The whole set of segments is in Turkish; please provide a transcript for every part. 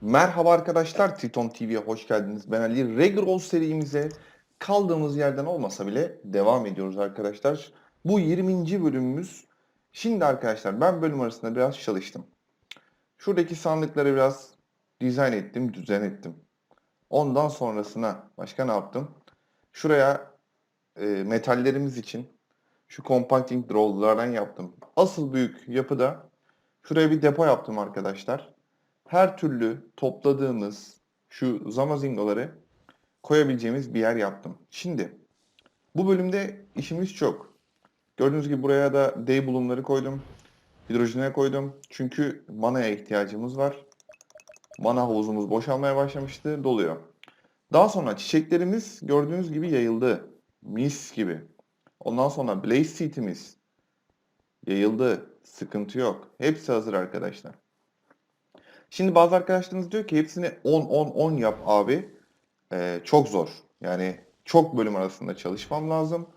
Merhaba arkadaşlar, Triton TV'ye hoş geldiniz. Ben Ali. Regrol serimize kaldığımız yerden olmasa bile devam ediyoruz arkadaşlar. Bu 20. bölümümüz. Şimdi arkadaşlar ben bölüm arasında biraz çalıştım. Şuradaki sandıkları biraz dizayn ettim, düzen ettim. Ondan sonrasına başka ne yaptım? Şuraya e, metallerimiz için şu compacting draw'lardan yaptım. Asıl büyük yapıda şuraya bir depo yaptım arkadaşlar her türlü topladığımız şu zamazingoları koyabileceğimiz bir yer yaptım. Şimdi bu bölümde işimiz çok. Gördüğünüz gibi buraya da D bulumları koydum. Hidrojene koydum. Çünkü manaya ihtiyacımız var. Mana havuzumuz boşalmaya başlamıştı. Doluyor. Daha sonra çiçeklerimiz gördüğünüz gibi yayıldı. Mis gibi. Ondan sonra Blaze Seed'imiz yayıldı. Sıkıntı yok. Hepsi hazır arkadaşlar. Şimdi bazı arkadaşlarınız diyor ki hepsini 10-10-10 yap abi. Ee, çok zor. Yani çok bölüm arasında çalışmam lazım.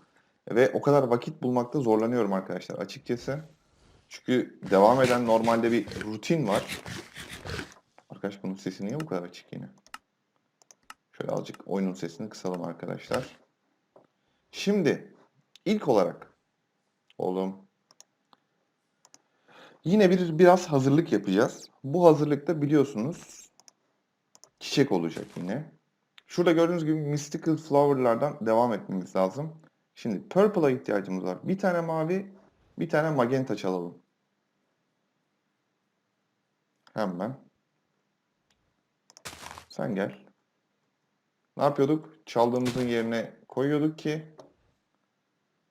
Ve o kadar vakit bulmakta zorlanıyorum arkadaşlar açıkçası. Çünkü devam eden normalde bir rutin var. Arkadaş bunun sesi niye bu kadar açık yine? Şöyle azıcık oyunun sesini kısalım arkadaşlar. Şimdi ilk olarak oğlum Yine bir biraz hazırlık yapacağız. Bu hazırlıkta biliyorsunuz çiçek olacak yine. Şurada gördüğünüz gibi Mystical Flower'lardan devam etmemiz lazım. Şimdi Purple'a ihtiyacımız var. Bir tane mavi, bir tane magenta çalalım. Hemen. Sen gel. Ne yapıyorduk? Çaldığımızın yerine koyuyorduk ki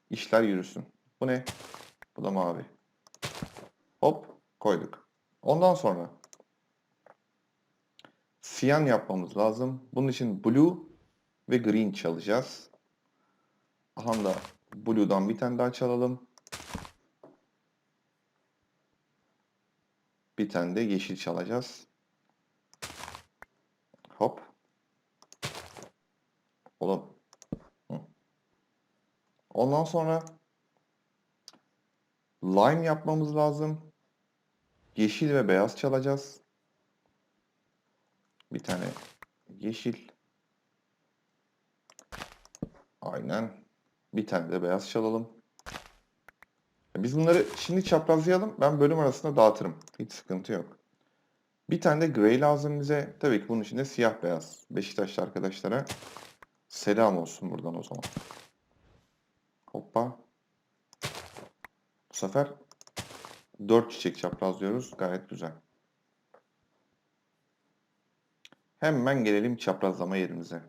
işler yürüsün. Bu ne? Bu da mavi. Hop koyduk. Ondan sonra siyan yapmamız lazım. Bunun için blue ve green çalacağız. Aha da blue'dan bir tane daha çalalım. Bir tane de yeşil çalacağız. Hop. Oğlum. Ondan sonra lime yapmamız lazım. Yeşil ve beyaz çalacağız. Bir tane yeşil. Aynen. Bir tane de beyaz çalalım. Biz bunları şimdi çaprazlayalım. Ben bölüm arasında dağıtırım. Hiç sıkıntı yok. Bir tane de gray lazım bize. Tabii ki bunun içinde siyah beyaz. Beşiktaşlı arkadaşlara selam olsun buradan o zaman. Hoppa. Bu sefer 4 çiçek çaprazlıyoruz. Gayet güzel. Hemen gelelim çaprazlama yerimize.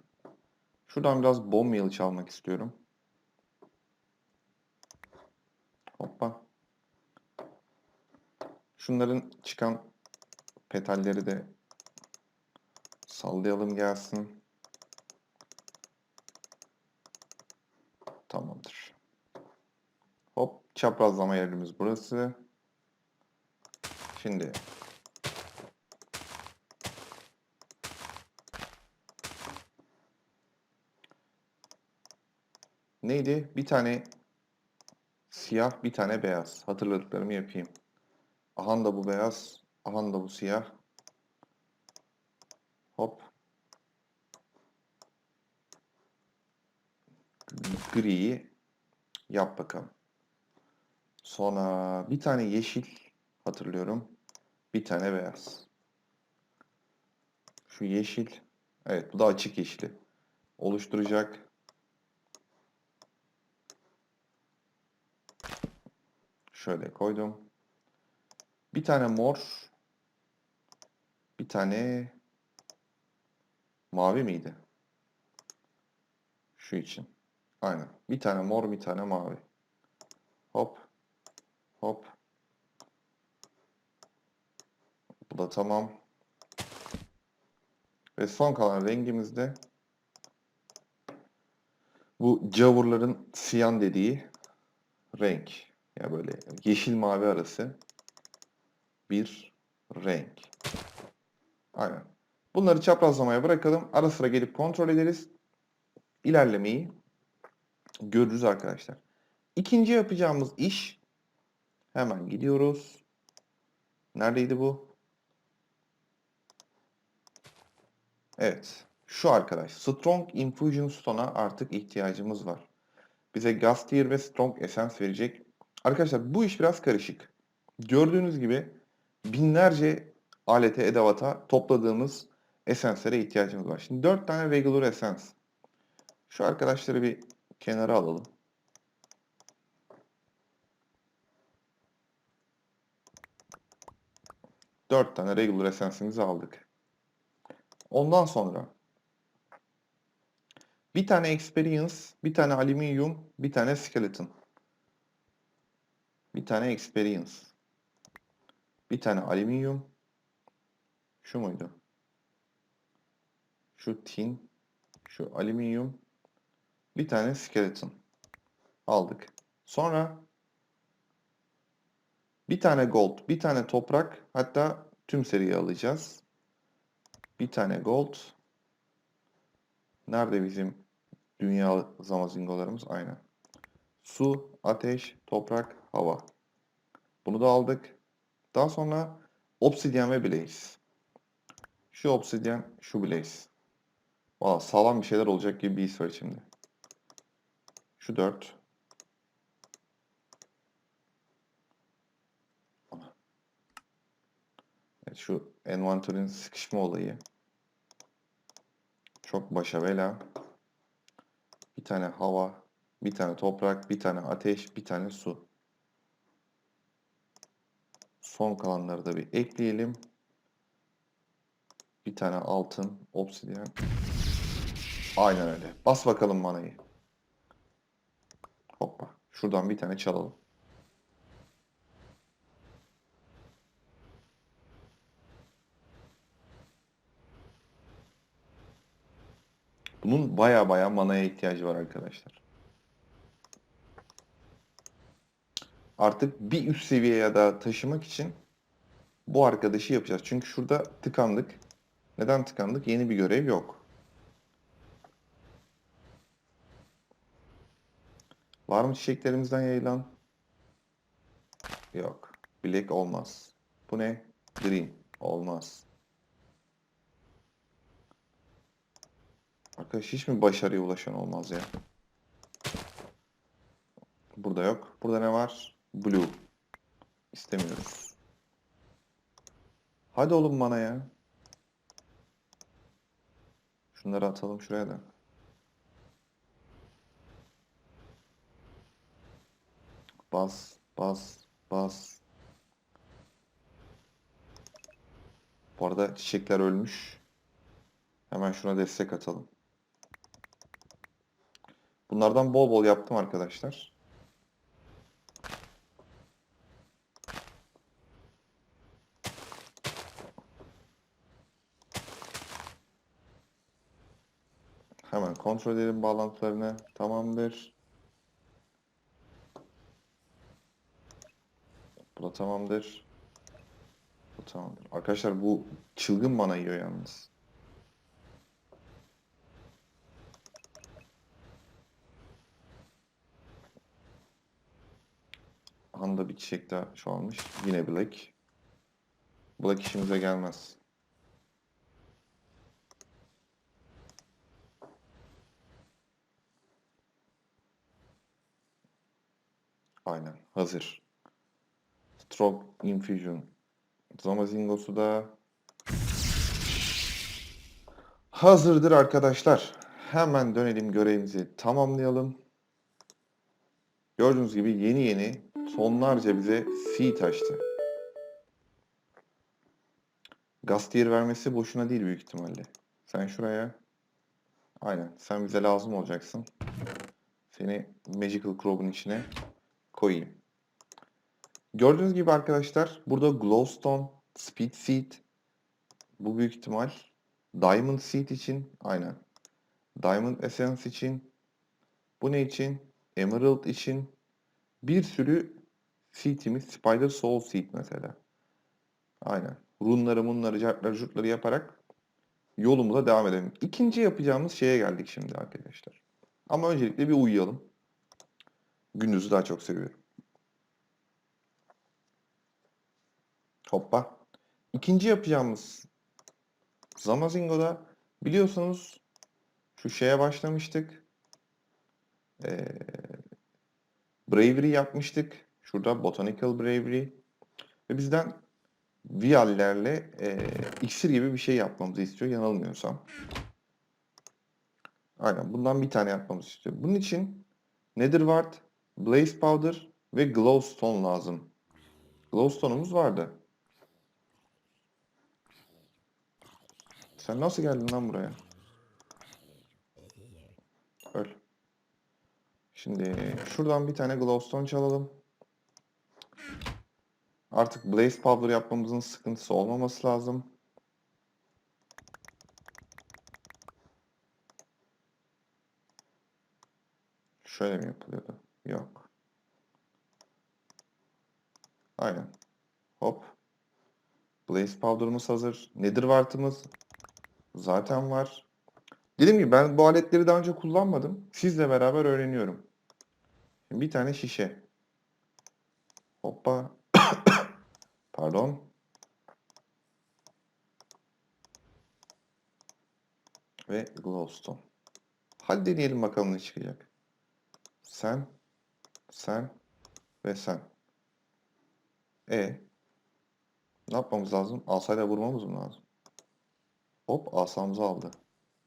Şuradan biraz bomb meal çalmak istiyorum. Hoppa. Şunların çıkan petalleri de sallayalım gelsin. Tamamdır. Hop çaprazlama yerimiz burası. Şimdi neydi? Bir tane siyah, bir tane beyaz. Hatırladıklarımı yapayım. Ahan da bu beyaz, ahan da bu siyah. Hop. Griyi yap bakalım. Sonra bir tane yeşil hatırlıyorum. Bir tane beyaz. Şu yeşil. Evet bu da açık yeşili. Oluşturacak. Şöyle koydum. Bir tane mor. Bir tane mavi miydi? Şu için. Aynen. Bir tane mor, bir tane mavi. Hop. Hop. Bu da tamam. Ve son kalan rengimiz de bu cavurların siyan dediği renk. Ya yani böyle yeşil mavi arası bir renk. Aynen. Bunları çaprazlamaya bırakalım. Ara sıra gelip kontrol ederiz. İlerlemeyi görürüz arkadaşlar. İkinci yapacağımız iş hemen gidiyoruz. Neredeydi bu? Evet. Şu arkadaş. Strong Infusion Stone'a artık ihtiyacımız var. Bize Gastier ve Strong Essence verecek. Arkadaşlar bu iş biraz karışık. Gördüğünüz gibi binlerce alete, edevata topladığımız esenslere ihtiyacımız var. Şimdi 4 tane Regular Essence. Şu arkadaşları bir kenara alalım. Dört tane regular essence'imizi aldık. Ondan sonra bir tane experience, bir tane alüminyum, bir tane skeleton. Bir tane experience. Bir tane alüminyum. Şu muydu? Şu tin, şu alüminyum, bir tane skeleton aldık. Sonra bir tane gold, bir tane toprak, hatta tüm seriyi alacağız. Bir tane gold. Nerede bizim dünya zamazingolarımız? Aynen. Su, ateş, toprak, hava. Bunu da aldık. Daha sonra obsidyen ve blaze. Şu obsidyen, şu blaze. Valla sağlam bir şeyler olacak gibi bir his var içimde. Şu 4. Evet, şu envanterin sıkışma olayı. Çok başa bela. Bir tane hava, bir tane toprak, bir tane ateş, bir tane su. Son kalanları da bir ekleyelim. Bir tane altın, obsidyen. Aynen öyle. Bas bakalım manayı. Hoppa. Şuradan bir tane çalalım. Bunun baya baya manaya ihtiyacı var arkadaşlar. Artık bir üst seviyeye daha taşımak için bu arkadaşı yapacağız. Çünkü şurada tıkandık. Neden tıkandık? Yeni bir görev yok. Var mı çiçeklerimizden yayılan? Yok. Black olmaz. Bu ne? Green. Olmaz. Arkadaş hiç mi başarıya ulaşan olmaz ya? Burada yok. Burada ne var? Blue. İstemiyoruz. Hadi oğlum bana ya. Şunları atalım şuraya da. Bas, bas, bas. Bu arada çiçekler ölmüş. Hemen şuna destek atalım. Bunlardan bol bol yaptım arkadaşlar. Hemen kontrol edelim bağlantılarını. Tamamdır. Bu da tamamdır. Bu tamamdır. Arkadaşlar bu çılgın bana yiyor yalnız. Anda bir çiçek daha çoğalmış. Yine Black. Black işimize gelmez. Aynen. Hazır. Strong Infusion. Zamazingosu da hazırdır arkadaşlar. Hemen dönelim görevimizi tamamlayalım. Gördüğünüz gibi yeni yeni tonlarca bize seed açtı. Gastier vermesi boşuna değil büyük ihtimalle. Sen şuraya aynen sen bize lazım olacaksın. Seni Magical Crow'un içine koyayım. Gördüğünüz gibi arkadaşlar burada Glowstone, Speed Seed bu büyük ihtimal Diamond Seed için aynen. Diamond Essence için bu ne için? Emerald için bir sürü seed'imiz Spider Soul Seed mesela. Aynen. Runları, munları, cartları, jurtları yaparak yolumuza devam edelim. İkinci yapacağımız şeye geldik şimdi arkadaşlar. Ama öncelikle bir uyuyalım. Gündüzü daha çok seviyorum. Hoppa. İkinci yapacağımız Zamazingo'da Biliyorsunuz şu şeye başlamıştık. Ee, Bravery yapmıştık. Şurada Botanical Bravery. Ve bizden viallerle e, iksir gibi bir şey yapmamızı istiyor yanılmıyorsam. Aynen bundan bir tane yapmamızı istiyor. Bunun için Netherwart, Blaze Powder ve Glowstone lazım. Glowstone'umuz vardı. Sen nasıl geldin lan buraya? Öl. Şimdi şuradan bir tane glowstone çalalım. Artık blaze powder yapmamızın sıkıntısı olmaması lazım. Şöyle mi yapılıyordu? Yok. Aynen. Hop. Blaze powder'ımız hazır. Netherwart'ımız zaten var. Dediğim gibi ben bu aletleri daha önce kullanmadım. Sizle beraber öğreniyorum. Bir tane şişe. Hoppa. Pardon. Ve glowstone. Hadi deneyelim bakalım ne çıkacak. Sen, sen ve sen. E ne yapmamız lazım? Asayla vurmamız mı lazım? Hop asamızı aldı.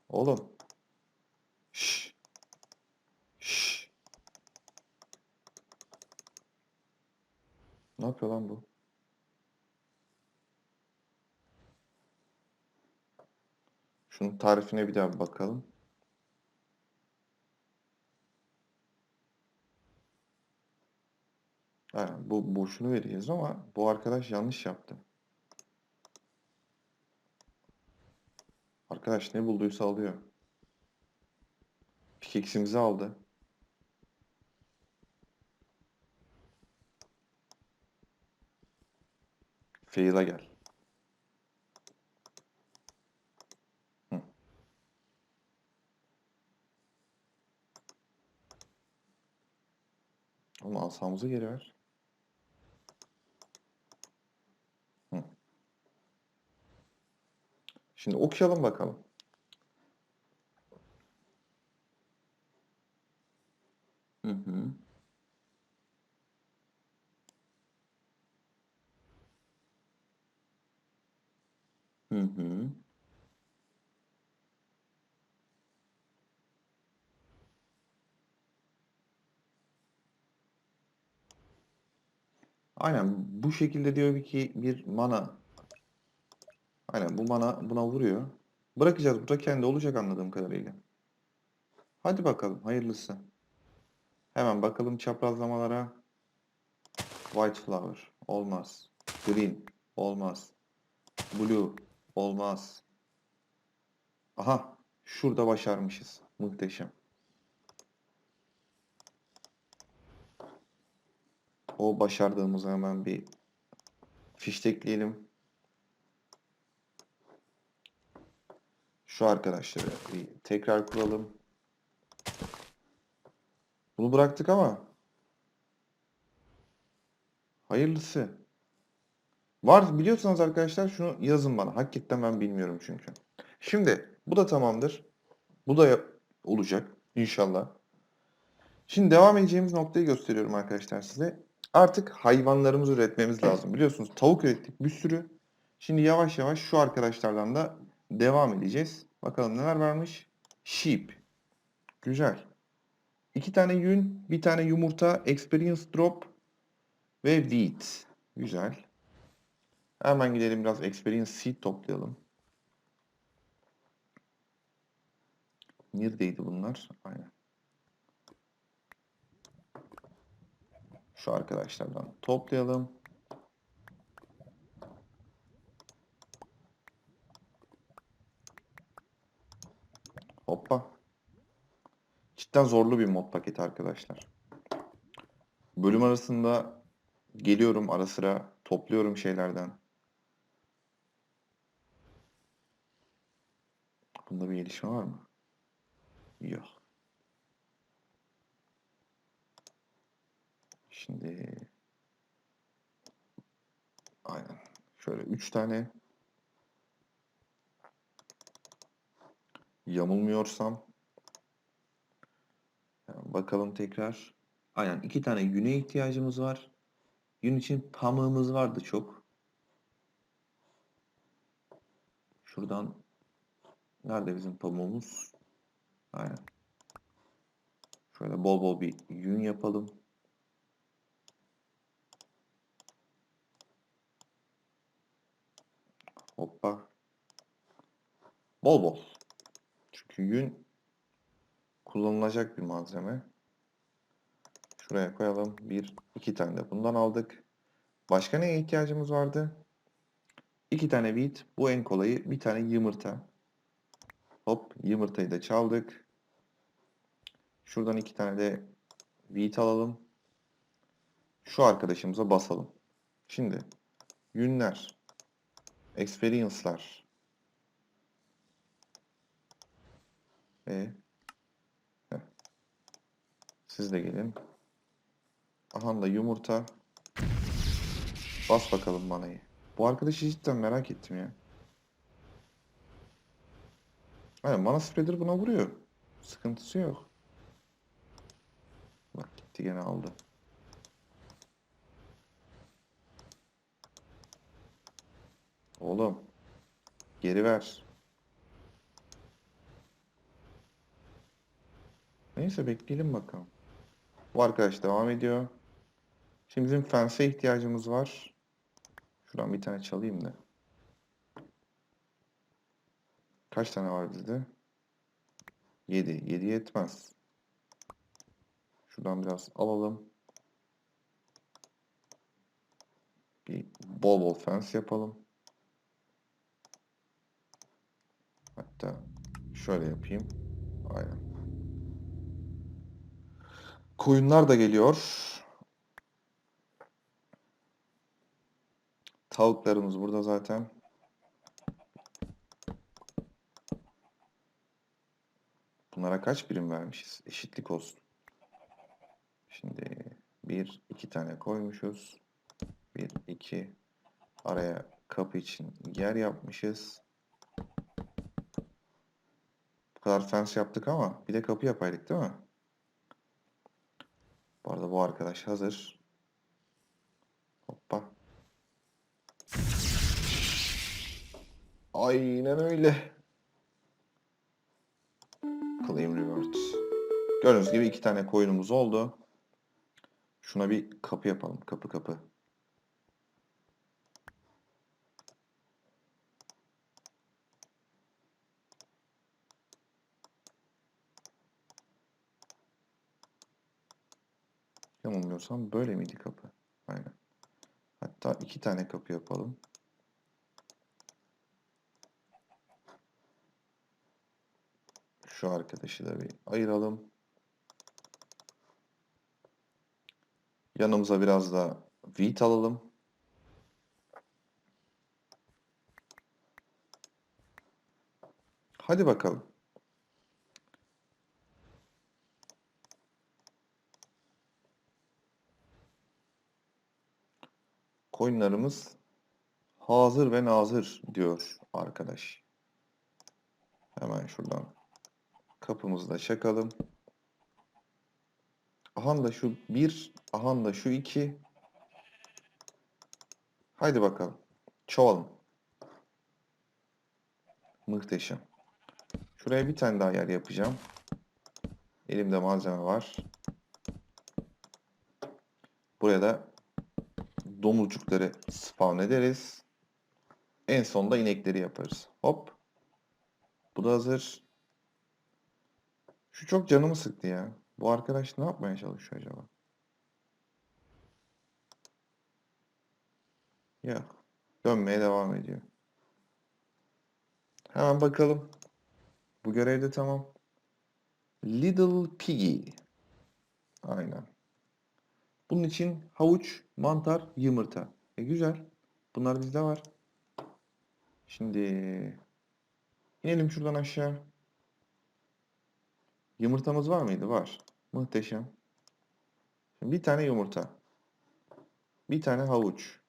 Oğlum. Şş. Şş. Ne yapıyor lan bu? Şunun tarifine bir daha bakalım. Ha, bu boşunu vereceğiz ama bu arkadaş yanlış yaptı. Arkadaş ne bulduysa alıyor. Pickaxe'imizi aldı. Fail'a gel. Ama asamızı geri ver. Hı. Şimdi okuyalım bakalım. Hı hı. Hı hı. Aynen bu şekilde diyor ki bir mana. Aynen bu mana buna vuruyor. Bırakacağız burada kendi olacak anladığım kadarıyla. Hadi bakalım hayırlısı. Hemen bakalım çaprazlamalara. White flower olmaz. Green olmaz. Blue olmaz. Aha şurada başarmışız. Muhteşem. O başardığımızı hemen bir fiştekleyelim. Şu arkadaşları bir tekrar kuralım. Bunu bıraktık ama hayırlısı. Var biliyorsanız arkadaşlar şunu yazın bana. Hakikaten ben bilmiyorum çünkü. Şimdi bu da tamamdır. Bu da olacak inşallah. Şimdi devam edeceğimiz noktayı gösteriyorum arkadaşlar size. Artık hayvanlarımızı üretmemiz lazım. Biliyorsunuz tavuk ürettik bir sürü. Şimdi yavaş yavaş şu arkadaşlardan da devam edeceğiz. Bakalım neler varmış. Sheep. Güzel. İki tane yün, bir tane yumurta, experience drop ve wheat. Güzel. Hemen gidelim biraz experience seed toplayalım. Neredeydi bunlar? Aynen. Şu arkadaşlardan toplayalım. Hoppa. Cidden zorlu bir mod paketi arkadaşlar. Bölüm arasında geliyorum ara sıra topluyorum şeylerden. Bunda bir gelişme var mı? Yok. Şimdi aynen. Şöyle üç tane Yamulmuyorsam. Hemen bakalım tekrar. Aynen iki tane yüne ihtiyacımız var. Yün için pamığımız vardı çok. Şuradan nerede bizim pamuğumuz? Aynen. Şöyle bol bol bir yün yapalım. Hoppa. Bol bol. Çünkü yün kullanılacak bir malzeme. Şuraya koyalım. Bir, iki tane de bundan aldık. Başka neye ihtiyacımız vardı? İki tane wheat. Bu en kolayı. Bir tane yumurta. Hop yumurtayı da çaldık. Şuradan iki tane de wheat alalım. Şu arkadaşımıza basalım. Şimdi yünler, experience'lar. E. Siz de gelin. Aha da yumurta. Bas bakalım manayı. Bu arkadaşı cidden merak ettim ya. Aynen mana spreader buna vuruyor. Sıkıntısı yok. Bak gitti gene aldı. Oğlum. Geri ver. Neyse bekleyelim bakalım. Bu arkadaş devam ediyor. Şimdi bizim fence'e ihtiyacımız var. Şuradan bir tane çalayım da. Kaç tane var bizde? 7. 7 yetmez. Şuradan biraz alalım. Bir bol bol fence yapalım. Hatta şöyle yapayım. Aynen. Koyunlar da geliyor. Tavuklarımız burada zaten. Bunlara kaç birim vermişiz? Eşitlik olsun. Şimdi bir, iki tane koymuşuz. Bir, iki. Araya kapı için yer yapmışız. Bu kadar fence yaptık ama bir de kapı yapaydık değil mi? Bu arada bu arkadaş hazır. Hoppa. Aynen öyle. Claim revert. Gördüğünüz gibi iki tane koyunumuz oldu. Şuna bir kapı yapalım. Kapı kapı. Yanılmıyorsam böyle miydi kapı? Aynen. Hatta iki tane kapı yapalım. Şu arkadaşı da bir ayıralım. Yanımıza biraz da wheat alalım. Hadi bakalım. Coinlarımız hazır ve nazır diyor arkadaş. Hemen şuradan kapımızı da çakalım. Ahan da şu bir, ahan da şu iki. Haydi bakalım. Çoğalım. Muhteşem. Şuraya bir tane daha yer yapacağım. Elimde malzeme var. Buraya da domuzcukları spawn ederiz. En sonda inekleri yaparız. Hop. Bu da hazır. Şu çok canımı sıktı ya. Bu arkadaş ne yapmaya çalışıyor acaba? Yok. Dönmeye devam ediyor. Hemen bakalım. Bu görev de tamam. Little Piggy. Aynen. Bunun için havuç, mantar, yumurta. E güzel. Bunlar bizde var. Şimdi inelim şuradan aşağı. Yumurtamız var mıydı? Var. Muhteşem. Şimdi bir tane yumurta. Bir tane havuç.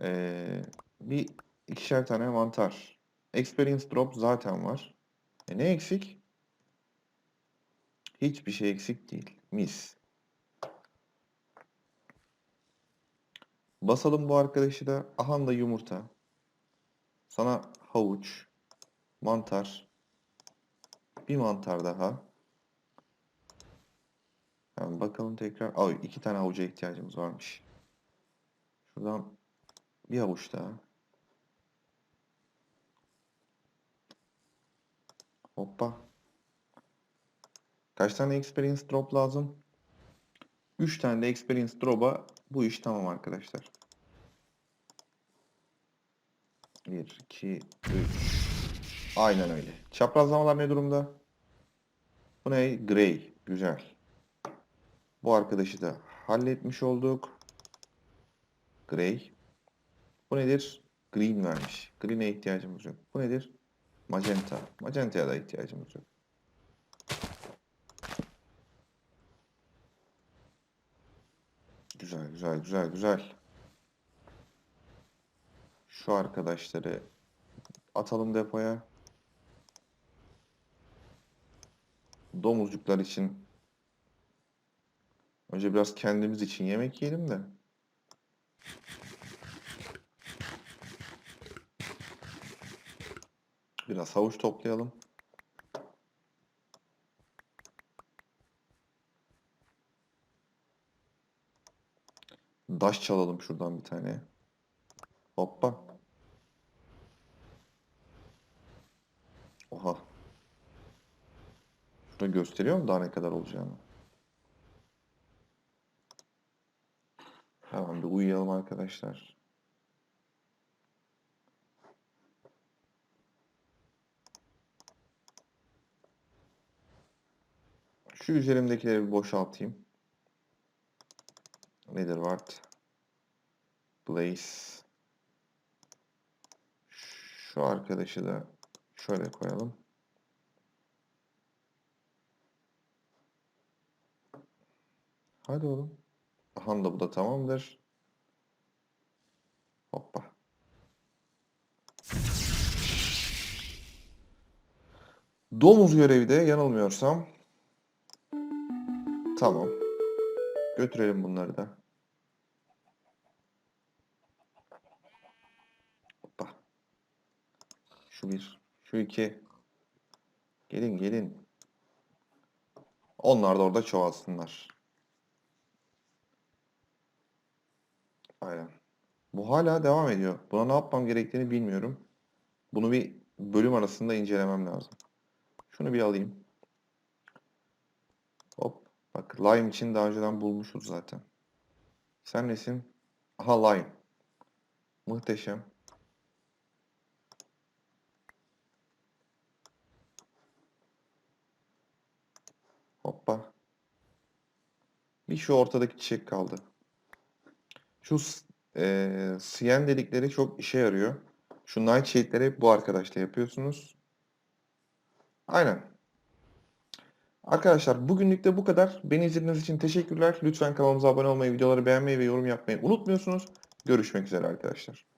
Ee, bir ikişer tane mantar. Experience drop zaten var. E ne eksik? Hiçbir şey eksik değil. Mis. Basalım bu arkadaşı da. Ahan da yumurta. Sana havuç. Mantar. Bir mantar daha. Hemen bakalım tekrar. Ay iki tane havuca ihtiyacımız varmış. Şuradan bir havuç daha. Hoppa. Kaç tane experience drop lazım? 3 tane de experience drop'a bu iş tamam arkadaşlar. 1, 2, 3. Aynen öyle. Çaprazlamalar ne durumda? Bu ne? Gray. Güzel. Bu arkadaşı da halletmiş olduk. Gray. Bu nedir? Green vermiş. Green'e ihtiyacımız yok. Bu nedir? Magenta. Magenta'ya da ihtiyacımız yok. Güzel, güzel, güzel. Şu arkadaşları atalım depoya. Domuzcuklar için önce biraz kendimiz için yemek yiyelim de. Biraz havuç toplayalım. Daş çalalım şuradan bir tane. Hoppa. Oha. Şurada gösteriyor mu daha ne kadar olacağını? Hemen bir uyuyalım arkadaşlar. Şu üzerimdekileri bir boşaltayım. Nedir var? Blaze. Şu arkadaşı da şöyle koyalım. Hadi oğlum. Aha da bu da tamamdır. Hoppa. Domuz görevi de yanılmıyorsam. Tamam. Götürelim bunları da. Şu bir. Şu iki. Gelin gelin. Onlar da orada çoğalsınlar. Aynen. Bu hala devam ediyor. Buna ne yapmam gerektiğini bilmiyorum. Bunu bir bölüm arasında incelemem lazım. Şunu bir alayım. Hop. Bak lime için daha önceden bulmuşuz zaten. Sen nesin? Aha lime. Muhteşem. Hoppa. Bir şu ortadaki çiçek kaldı. Şu eee siyen dedikleri çok işe yarıyor. Şu nightshades hep bu arkadaşla yapıyorsunuz. Aynen. Arkadaşlar bugünlük de bu kadar. Beni izlediğiniz için teşekkürler. Lütfen kanalımıza abone olmayı, videoları beğenmeyi ve yorum yapmayı unutmuyorsunuz. Görüşmek üzere arkadaşlar.